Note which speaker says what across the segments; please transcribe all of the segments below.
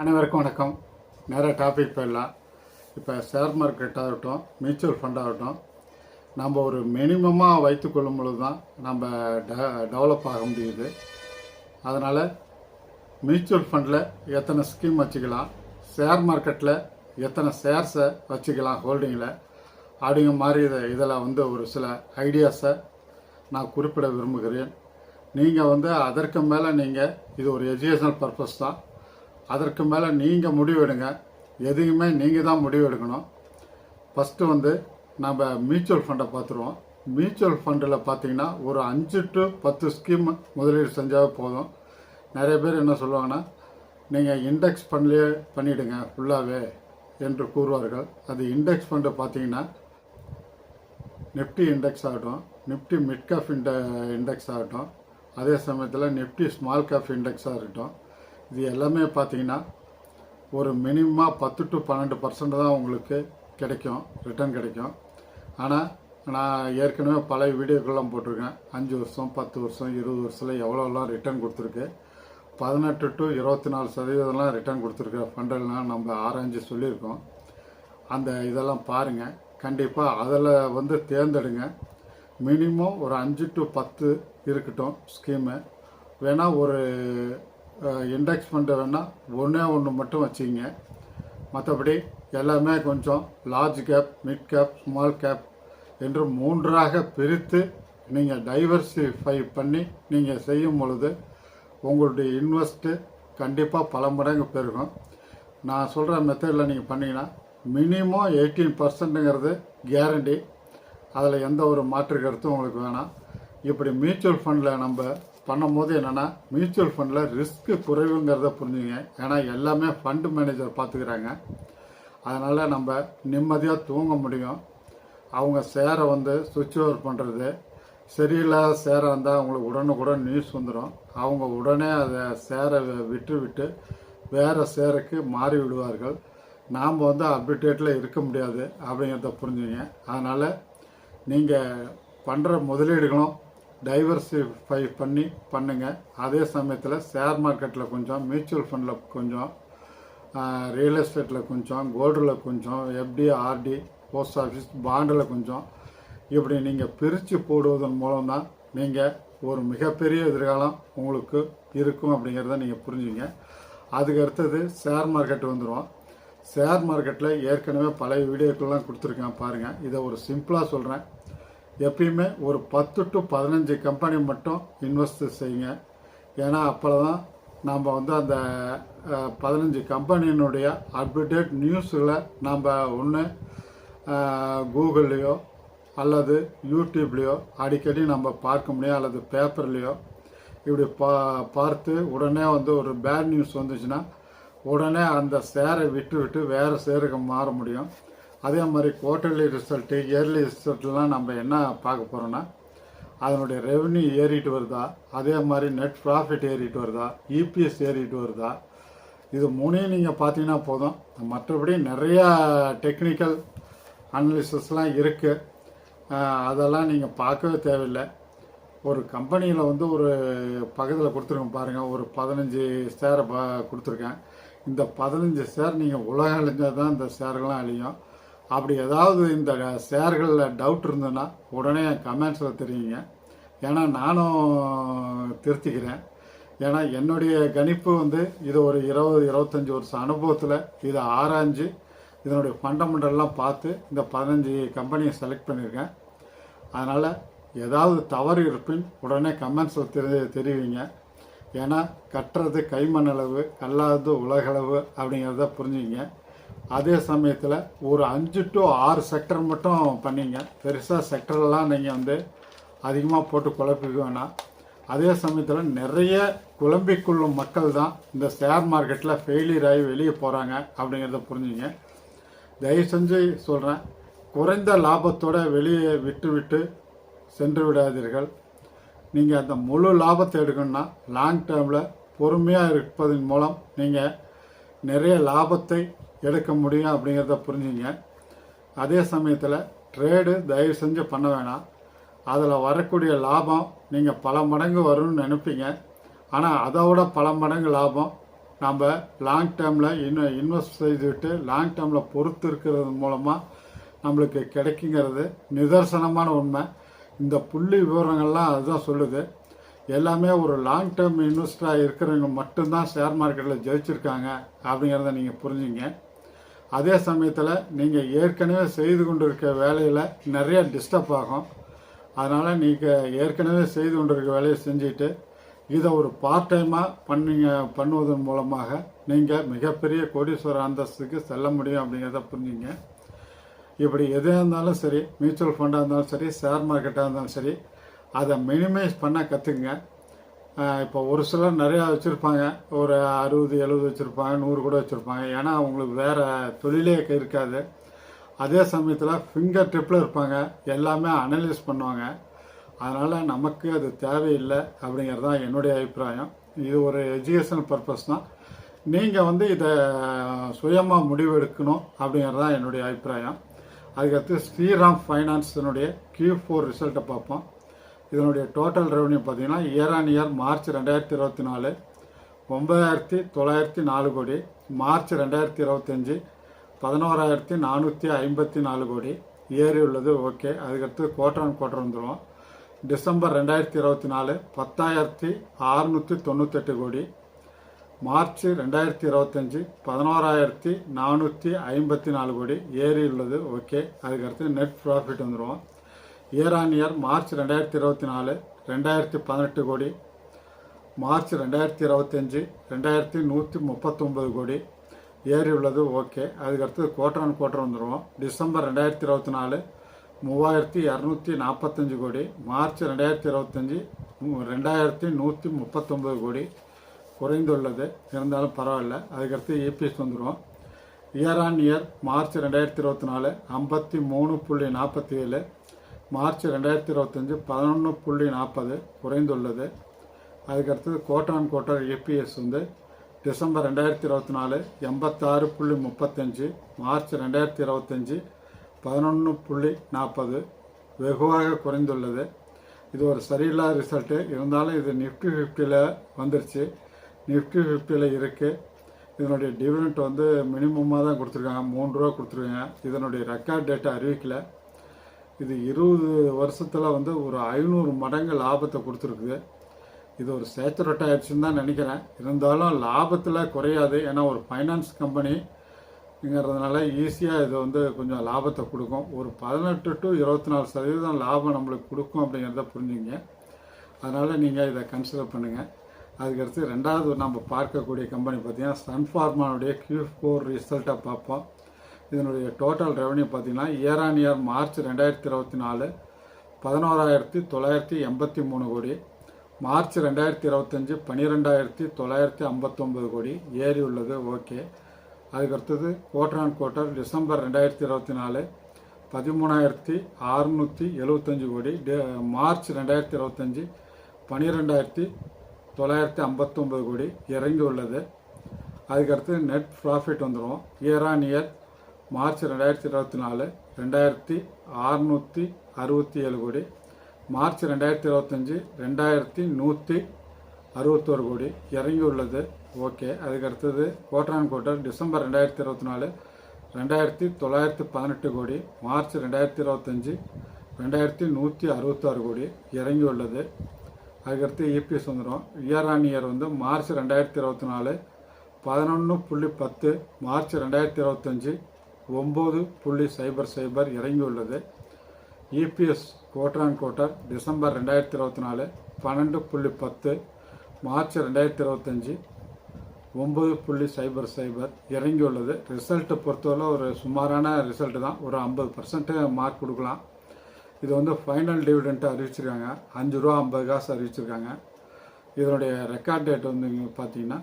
Speaker 1: அனைவருக்கும் வணக்கம். நிறைய டாபிக் போயிடலாம். இப்போ ஷேர் மார்க்கெட் ஆகட்டும் மியூச்சுவல் ஃபண்ட் ஆகட்டும் நம்ம ஒரு மினிமமாக வைத்துக்கொள்ளும் பொழுது தான் நம்ம ட டெவலப் ஆக முடியுது. அதனால் மியூச்சுவல் ஃபண்டில் எத்தனை ஸ்கீம் வச்சுக்கலாம் ஷேர் மார்க்கெட்டில் எத்தனை ஷேர்ஸை வச்சுக்கலாம் ஹோல்டிங்கில் அப்படிங்கிற மாதிரி இதை இதில் வந்து ஒரு சில ஐடியாஸை நான் குறிப்பிட விரும்புகிறேன். நீங்கள் வந்து அதற்கு மேலே நீங்கள் இது ஒரு எஜுகேஷனல் பர்பஸ் தான். அதற்கு மேலே நீங்கள் முடிவெடுங்க. எதையுமே நீங்கள் தான் முடிவெடுக்கணும். ஃபஸ்ட்டு வந்து நம்ம மியூச்சுவல் ஃபண்டை பார்த்துருவோம் மியூச்சுவல் ஃபண்டில் பார்த்தீங்கன்னா ஒரு அஞ்சு டு பத்து ஸ்கீம் முதலீடு செஞ்சாவே போதும். நிறைய பேர் என்ன சொல்லுவாங்கன்னா நீங்கள் இண்டெக்ஸ் ஃபண்ட்லேயே பண்ணிவிடுங்க ஃபுல்லாகவே என்று கூறுவார்கள். அது இண்டெக்ஸ் ஃபண்டு பார்த்தீங்கன்னா நிஃப்டி இண்டெக்ஸ் ஆகட்டும் நிஃப்டி மிட் கேப் இண்ட இண்டெக்ஸ் ஆகட்டும் அதே சமயத்தில் நிஃப்டி ஸ்மால் கேப் இண்டெக்ஸாக இருக்கட்டும் இது எல்லாமே பார்த்தீங்கன்னா ஒரு மினிமமாக பத்து டு பன்னெண்டு பர்சன்ட் தான் உங்களுக்கு கிடைக்கும் ரிட்டர்ன் கிடைக்கும். ஆனால் நான் ஏற்கனவே பழைய வீடியோக்கெல்லாம் போட்டிருக்கேன். அஞ்சு வருஷம் பத்து வருஷம் இருபது வருஷத்தில் எவ்வளோலாம் ரிட்டர்ன் கொடுத்துருக்கு? பதினெட்டு டு இருபத்தி நாலு சதவீதம்லாம் ரிட்டர்ன் கொடுத்துருக்க ஃபண்டெல்லாம் நம்ம ஆராய்ஞ்சு சொல்லியிருக்கோம். அந்த இதெல்லாம் பாருங்கள் கண்டிப்பாக அதில் வந்து தேர்ந்தெடுங்க. மினிமம் ஒரு அஞ்சு டு பத்து இருக்கட்டும் ஸ்கீமு வேணால் ஒரு இண்டெக்ஸ் ஃபண்டு வேணால் ஒன்றே ஒன்று மட்டும் வச்சுக்கிங்க. மற்றபடி எல்லாமே கொஞ்சம் large cap mid cap small cap என்று மூன்றாக பிரித்து நீங்கள் டைவர்சிஃபை பண்ணி நீங்கள் செய்யும் பொழுது உங்களுடைய இன்வெஸ்ட்டு கண்டிப்பாக பல மடங்கு பெருகும். நான் சொல்கிற மெத்தடில் நீங்கள் பண்ணீங்கன்னா மினிமம் எயிட்டீன் பர்சன்ட்டுங்கிறது கேரண்டி அதில் எந்த ஒரு மாற்று கருத்தும் உங்களுக்கு வேணாம். இப்படி மியூச்சுவல் ஃபண்டில் நம்ம பண்ணும்போது என்னென்னா மியூச்சுவல் ஃபண்டில் ரிஸ்க்கு குறைவுங்கிறத புரிஞ்சுங்க. ஏன்னா எல்லாமே ஃபண்டு மேனேஜர் பார்த்துக்கிறாங்க அதனால் நம்ம நிம்மதியாக தூங்க முடியும். அவங்க சேரை வந்து சுவிட்ச் ஓவர் பண்ணுறது சரியில்லாத ஷேராக இருந்தால் அவங்களுக்கு உடனுக்குடன் நியூஸ் வந்துடும் அவங்க உடனே அதை சேரை விட்டு விட்டு வேறு சேருக்கு மாறி விடுவார்கள். நாம் வந்து அப்டேட்டில் இருக்க முடியாது அப்படிங்கிறத புரிஞ்சுங்க. அதனால் நீங்கள் பண்ணுற முதலீடுகளும் டைவர்சிஃபை பண்ணி பண்ணுங்கள் அதே சமயத்தில் ஷேர் மார்க்கெட்டில் கொஞ்சம் மியூச்சுவல் ஃபண்டில் கொஞ்சம் ரியல் எஸ்டேட்டில் கொஞ்சம் கோல்டில் கொஞ்சம் எஃப்டி ஆர்டி போஸ்ட் ஆஃபீஸ் பாண்டில் கொஞ்சம். இப்படி நீங்கள் பிரித்து போடுவதன் மூலம் தான் நீங்கள் ஒரு மிகப்பெரிய எதிர்காலம் உங்களுக்கு இருக்கும் அப்படிங்கிறத நீங்கள் புரிஞ்சுங்க. அதுக்கு அடுத்தது ஷேர் மார்க்கெட் வந்துடும் ஷேர் மார்க்கெட்டில் ஏற்கனவே பழைய வீடியோக்கள்லாம் கொடுத்துருக்கேன் பாருங்கள் இதை ஒரு சிம்பிளாக சொல்கிறேன் எப்பயுமே ஒரு பத்து டு பதினஞ்சு கம்பெனி மட்டும் இன்வெஸ்ட் செய்யுங்க. ஏன்னா அப்போ தான் நாம் வந்து அந்த பதினஞ்சு கம்பெனியினுடைய அப்டேட் நியூஸில் நம்ம ஒன்று கூகுள்லேயோ அல்லது யூடியூப்லேயோ அடிக்கடி நம்ம பார்க்க முடியும் அல்லது பேப்பர்லேயோ இப்படி பா பார்த்து உடனே வந்து ஒரு பேட் நியூஸ் வந்துச்சுன்னா உடனே அந்த சேரை விட்டு விட்டு வேறு ஷேருக்கு மாற முடியும். அதே மாதிரி குவார்ட்டர்லி ரிசல்ட்டு இயர்லி ரிசல்ட்லாம் நம்ம என்ன பார்க்க போகிறோன்னா அதனுடைய ரெவன்யூ ஏறிட்டு வருதா? அதே மாதிரி நெட் ப்ராஃபிட் ஏறிட்டு வருதா? இபிஎஸ் ஏறிட்டு வருதா? இது மூணையும் நீங்கள் பார்த்தீங்கன்னா போதும். மற்றபடி நிறையா டெக்னிக்கல் அனலிசிஸ்லாம் இருக்குது அதெல்லாம் நீங்கள் பார்க்கவே தேவையில்லை. ஒரு கம்பெனியில் வந்து ஒரு பக்கத்தில் கொடுத்துருக்கேன் பாருங்கள் ஒரு பதினஞ்சு ஷேரை ப கொடுத்துருக்கேன். இந்த பதினஞ்சு ஷேர் நீங்கள் உலகம் அழிஞ்சால் தான் இந்த ஷேர்கள்லாம் அழியும். அப்படி ஏதாவது இந்த ஷேர்களில் டவுட் இருந்ததுன்னா உடனே கமெண்ட்ஸில் தெரியுங்க. ஏன்னா நானும் திருத்திக்கிறேன். ஏன்னா என்னுடைய கணிப்பு வந்து இது ஒரு இருபது இருபத்தஞ்சி வருஷம் அனுபவத்தில் இதை ஆராய்ஞ்சு இதனுடைய ஃபண்டமெண்டல்லாம் பார்த்து இந்த பதினஞ்சு கம்பெனியை செலக்ட் பண்ணியிருக்கேன். அதனால் ஏதாவது தவறு இருப்பின் உடனே கமெண்ட்ஸில் தெரி தெரிவிங்க. ஏன்னா கட்டுறது கைமண் அளவு கல்லாதது உலகளவு அப்படிங்கிறத புரிஞ்சுங்க அதே சமயத்தில் ஒரு அஞ்சு டு ஆறு செக்டர் மட்டும் பண்ணிங்க. பெருசாக செக்டர்லாம் நீங்கள் வந்து அதிகமாக போட்டு குழப்பிக்க வேணாம். அதே சமயத்தில் நிறைய குழம்பிக்கொள்ளும் மக்கள் தான் இந்த ஷேர் மார்க்கெட்டில் ஃபெயிலியர் ஆகி வெளியே போகிறாங்க அப்படிங்கிறத புரிஞ்சுங்க. தயவு செஞ்சு சொல்கிறேன் குறைந்த லாபத்தோடு வெளியே விட்டு விட்டு சென்று விடாதீர்கள். நீங்கள் அந்த முழு லாபத்தை எடுக்கணும்னா லாங் டேர்மில் பொறுமையாக இருப்பதன் மூலம் நீங்கள் நிறைய லாபத்தை எடுக்க முடியும் அப்படிங்கிறத புரிஞ்சுங்க. அதே சமயத்தில் ட்ரேடு தயவு செஞ்சு பண்ண வேணாம். அதில் வரக்கூடிய லாபம் நீங்கள் பல மடங்கு வரும்னு நினைப்பீங்க. ஆனால் அதை விட பல மடங்கு லாபம் நம்ம லாங் டேர்மில் இன்னும் இன்வெஸ்ட் செய்துவிட்டு லாங் டேர்மில் பொறுத்து இருக்கிறது மூலமாக நம்மளுக்கு கிடைக்குங்கிறது நிதர்சனமான உண்மை. இந்த புள்ளி விவரங்கள்லாம் அதுதான் சொல்லுது. எல்லாமே ஒரு லாங் டேர்ம் இன்வெஸ்டராக இருக்கிறவங்க மட்டும்தான் ஷேர் மார்க்கெட்டில் ஜெயிச்சிருக்காங்க அப்படிங்கிறத நீங்கள் புரிஞ்சுங்க. அதே சமயத்தில் நீங்கள் ஏற்கனவே செய்து கொண்டிருக்க வேலையில் நிறைய டிஸ்டர்ப் ஆகும். அதனால் நீங்கள் ஏற்கனவே செய்து கொண்டிருக்க வேலையை செஞ்சுட்டு இதை ஒரு பார்ட் டைமாக பண்ணிங்க பண்ணுவதன் மூலமாக நீங்கள் மிகப்பெரிய கோடீஸ்வர அந்தஸ்துக்கு செல்ல முடியும் அப்படிங்கிறத புரிஞ்சுங்க. இப்படி எதாக இருந்தாலும் சரி மியூச்சுவல் ஃபண்டாக இருந்தாலும் சரி ஷேர் மார்க்கெட்டாக இருந்தாலும் சரி அதை மினிமைஸ் பண்ண கற்றுக்குங்க இப்போ ஒரு சிலர் நிறையா வச்சுருப்பாங்க. ஒரு அறுபது எழுபது வச்சுருப்பாங்க நூறு கூட வச்சுருப்பாங்க. ஏன்னா அவங்களுக்கு வேறு தொழிலே இருக்காது. அதே சமயத்தில் ஃபிங்கர் டிப்பில் இருப்பாங்க. எல்லாமே அனலைஸ் பண்ணுவாங்க. அதனால் நமக்கு அது தேவையில்லை அப்படிங்கிறது தான் என்னுடைய அபிப்பிராயம். இது ஒரு எஜுகேஷனல் பர்பஸ் தான். நீங்கள் வந்து இதை சுயமாக முடிவெடுக்கணும் அப்படிங்கிறது தான் என்னுடைய அபிப்பிராயம். அதுக்கடுத்து ஸ்ரீராம் ஃபைனான்ஸினுடைய கியூ ஃபோர் ரிசல்ட்டை பார்ப்போம். இதனுடைய டோட்டல் ரெவன்யூ பார்த்தீங்கன்னா இயர் ஆன் இயர் மார்ச் ரெண்டாயிரத்தி இருபத்தி நாலு ஒன்பதாயிரத்தி தொள்ளாயிரத்தி நாலு கோடி மார்ச் ரெண்டாயிரத்தி இருபத்தஞ்சி பதினோராயிரத்தி நானூற்றி ஐம்பத்தி நாலு கோடி ஏறி உள்ளது ஓகே அதுக்கடுத்து குவார்டர் ஆன் குவார்டர் வந்துடுவோம் டிசம்பர் ரெண்டாயிரத்தி இருபத்தி நாலு பத்தாயிரத்தி அறுநூற்றி தொண்ணூத்தெட்டு கோடி மார்ச் ரெண்டாயிரத்தி இருபத்தஞ்சி பதினோராயிரத்தி நானூற்றி ஐம்பத்தி நாலு கோடி ஏறி உள்ளது ஓகே அதுக்கடுத்து நெட் ப்ராஃபிட் வந்துடுவோம் இயர் ஆன் இயர் மார்ச் ரெண்டாயிரத்தி இருபத்தி நாலு ரெண்டாயிரத்தி பதினெட்டு கோடி மார்ச் ரெண்டாயிரத்தி இருபத்தஞ்சி ரெண்டாயிரத்தி நூற்றி முப்பத்தொம்பது கோடி. ஏறி உள்ளது ஓகே. அதுக்கடுத்து குவார்டர் ஆன் குவார்டர் வந்துடுவோம் டிசம்பர் ரெண்டாயிரத்தி இருபத்தி நாலு மூவாயிரத்தி இரநூத்தி நாற்பத்தஞ்சு கோடி. மார்ச் ரெண்டாயிரத்தி இருபத்தஞ்சி ரெண்டாயிரத்தி நூற்றி முப்பத்தொம்பது கோடி. குறைந்துள்ளது. இருந்தாலும் பரவாயில்ல. அதுக்கடுத்து ஏபிஎஸ் வந்துடுவோம் இயர் ஆன் இயர் மார்ச் ரெண்டாயிரத்தி இருபத்தி நாலு ஐம்பத்தி மூணு புள்ளி நாற்பத்தி ஏழு மார்ச் ரெண்டாயிரத்தி இருபத்தஞ்சி பதினொன்று புள்ளி நாற்பது குறைந்துள்ளது. அதுக்கடுத்தது குவார்டர் ஆன் குவார்டர் ஏபிஎஸ் வந்து டிசம்பர் ரெண்டாயிரத்தி இருபத்தி நாலு எண்பத்தாறு புள்ளி முப்பத்தஞ்சு மார்ச் ரெண்டாயிரத்தி இருபத்தஞ்சி பதினொன்று புள்ளி நாற்பது வெகுவாக குறைந்துள்ளது. இது ஒரு சரியில்லாத ரிசல்ட்டு இருந்தாலும் இது நிஃப்டி ஃபிஃப்டியில் வந்துருச்சு. நிஃப்டி ஃபிஃப்டியில் இருக்குது இதனுடைய டிவிடெண்ட் வந்து மினிமமாக தான் கொடுத்துருக்காங்க. மூணு ரூபா கொடுத்துருக்காங்க. இதனுடைய ரெக்கார்ட் டேட்டா அறிவிக்கலை. இது இருபது வருஷத்தில் வந்து ஒரு ஐநூறு மடங்கு லாபத்தை கொடுத்துருக்குது. இது ஒரு சேச்சுரேட் ஆயிடுச்சுன்னு தான் நினைக்கிறேன். இருந்தாலும் லாபத்தில் குறையாது. ஏன்னா ஒரு ஃபைனான்ஸ் கம்பெனிங்கிறதுனால ஈஸியாக இது வந்து கொஞ்சம் லாபத்தை கொடுக்கும். ஒரு பதினெட்டு டு இருபத்தி நாலு சதவீதம் லாபம் நம்மளுக்கு கொடுக்கும் அப்படிங்கிறத புரிஞ்சுங்க. அதனால் நீங்கள் இதை கன்சிடர் பண்ணுங்கள் அதுக்கடுத்து ரெண்டாவது நம்ம பார்க்கக்கூடிய கம்பெனி பார்த்தீங்கன்னா சன்ஃபார்மானுடைய கியூ ஃபோர் ரிசல்ட்டை பார்ப்போம். இதனுடைய டோட்டல் ரெவன்யூ பார்த்தீங்கன்னா இயர் ஆன் இயர் மார்ச் ரெண்டாயிரத்தி இருபத்தி நாலு பதினோராயிரத்தி தொள்ளாயிரத்தி எண்பத்தி மூணு கோடி மார்ச் ரெண்டாயிரத்தி இருபத்தஞ்சி பன்னிரெண்டாயிரத்தி தொள்ளாயிரத்தி ஐம்பத்தொம்பது கோடி ஏறி உள்ளது ஓகே அதுக்கடுத்தது குவார்டர் ஆன் குவார்டர் டிசம்பர் ரெண்டாயிரத்தி இருபத்தி நாலு பதிமூணாயிரத்தி அறுநூற்றி எழுபத்தஞ்சு கோடி மார்ச் ரெண்டாயிரத்தி இருபத்தஞ்சி பன்னிரெண்டாயிரத்தி தொள்ளாயிரத்தி ஐம்பத்தொம்பது கோடி இறங்கி உள்ளது அதுக்கடுத்து நெட் ப்ராஃபிட் வந்துடும் இயர் ஆன் இயர் மார்ச் ரெண்டாயிரத்தி இருபத்தி நாலு ரெண்டாயிரத்தி அறுநூற்றி அறுபத்தி ஏழு கோடி மார்ச் ரெண்டாயிரத்தி இருபத்தஞ்சி ரெண்டாயிரத்தி நூற்றி அறுபத்தோரு கோடி. இறங்கி உள்ளது ஓகே அதுக்கடுத்தது குவார்டர் ஆன் டிசம்பர் ரெண்டாயிரத்தி இருபத்தி நாலு ரெண்டாயிரத்தி தொள்ளாயிரத்தி பதினெட்டு கோடி மார்ச் ரெண்டாயிரத்தி இருபத்தஞ்சி ரெண்டாயிரத்தி நூற்றி அறுபத்தாறு கோடி இறங்கி உள்ளது அதுக்கடுத்து இபிஎஸ் வந்துடும் இயர் ஆன் இயர் வந்து மார்ச் ரெண்டாயிரத்தி இருபத்தி நாலு பதினொன்று புள்ளி பத்து மார்ச் ரெண்டாயிரத்தி இருபத்தஞ்சி ஒம்பது புள்ளி சைபர் சைபர் இறங்கியுள்ளது. EPS quarter on quarter December ரெண்டாயிரத்தி இருபத்தி நாலு பன்னெண்டு புள்ளி பத்து மார்ச் ரெண்டாயிரத்தி இருபத்தஞ்சி ஒம்பது புள்ளி சைபர் சைபர் இறங்கியுள்ளது. ரிசல்ட்டை பொறுத்தவரை ஒரு சுமாரான ரிசல்ட்டு தான். ஒரு ஐம்பது பர்சன்ட்டு மார்க் கொடுக்கலாம். இது வந்து ஃபைனல் டிவிடெண்ட்டு அறிவிச்சிருக்காங்க. அஞ்சு ரூபா ஐம்பது காசு அறிவிச்சிருக்காங்க. இதனுடைய ரெக்கார்ட் டேட் வந்து பார்த்தீங்கன்னா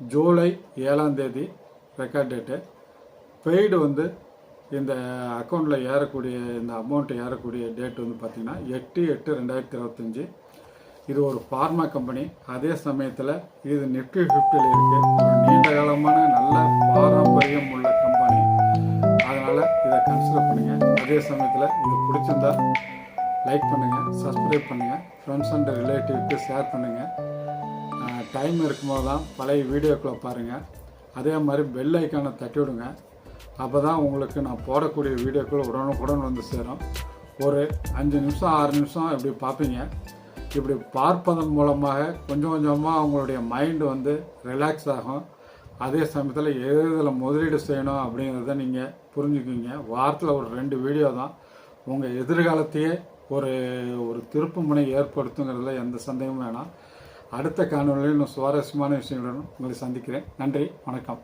Speaker 1: ஜூலை ஏழாம் தேதி ரெக்கார்ட் டேட்டு. பெய்டு வந்து இந்த அக்கௌண்ட்டில் ஏறக்கூடிய இந்த அமௌண்ட்டு ஏறக்கூடிய டேட் வந்து பார்த்திங்கன்னா எட்டு எட்டு ரெண்டாயிரத்தி இருபத்தஞ்சி. இது ஒரு ஃபார்மா கம்பெனி அதே சமயத்தில் இது நிஃப்டி ஃபிஃப்டியில் இருக்குது ஒரு நீண்ட காலமான நல்ல பாரம்பரியம் உள்ள கம்பெனி அதனால் இதை கன்சிடர் பண்ணுங்கள் அதே சமயத்தில் இது பிடிச்சிருந்தா லைக் பண்ணுங்கள் சப்ஸ்கிரைப் பண்ணுங்கள் ஃப்ரெண்ட்ஸ் அண்ட் ரிலேட்டிவ்க்கு ஷேர் பண்ணுங்கள் டைம் இருக்கும்போது தான் பழைய வீடியோக்களை பாருங்கள் அதே மாதிரி பெல் ஐக்கானை தட்டி விடுங்க. அப்போ தான் உங்களுக்கு நான் போடக்கூடிய வீடியோக்கள் உடனுக்குடன் வந்து சேரும். ஒரு அஞ்சு நிமிஷம் ஆறு நிமிஷம் இப்படி பார்ப்பீங்க. இப்படி பார்ப்பதன் மூலமாக கொஞ்சம் கொஞ்சமாக அவங்களுடைய மைண்டு வந்து ரிலாக்ஸ் ஆகும். அதே சமயத்தில் எது இதில் முதலீடு செய்யணும் அப்படிங்கிறத நீங்கள் புரிஞ்சுக்கிங்க வாரத்தில் ஒரு ரெண்டு வீடியோ தான். உங்கள் எதிர்காலத்தையே ஒரு ஒரு திருப்பு முனை ஏற்படுத்துங்கிறதுல எந்த சந்தேகமும் வேணாம். அடுத்த காணொலியில் இன்னும் சுவாரஸ்யமான விஷயங்களுடன் உங்களை சந்திக்கிறேன். நன்றி வணக்கம்.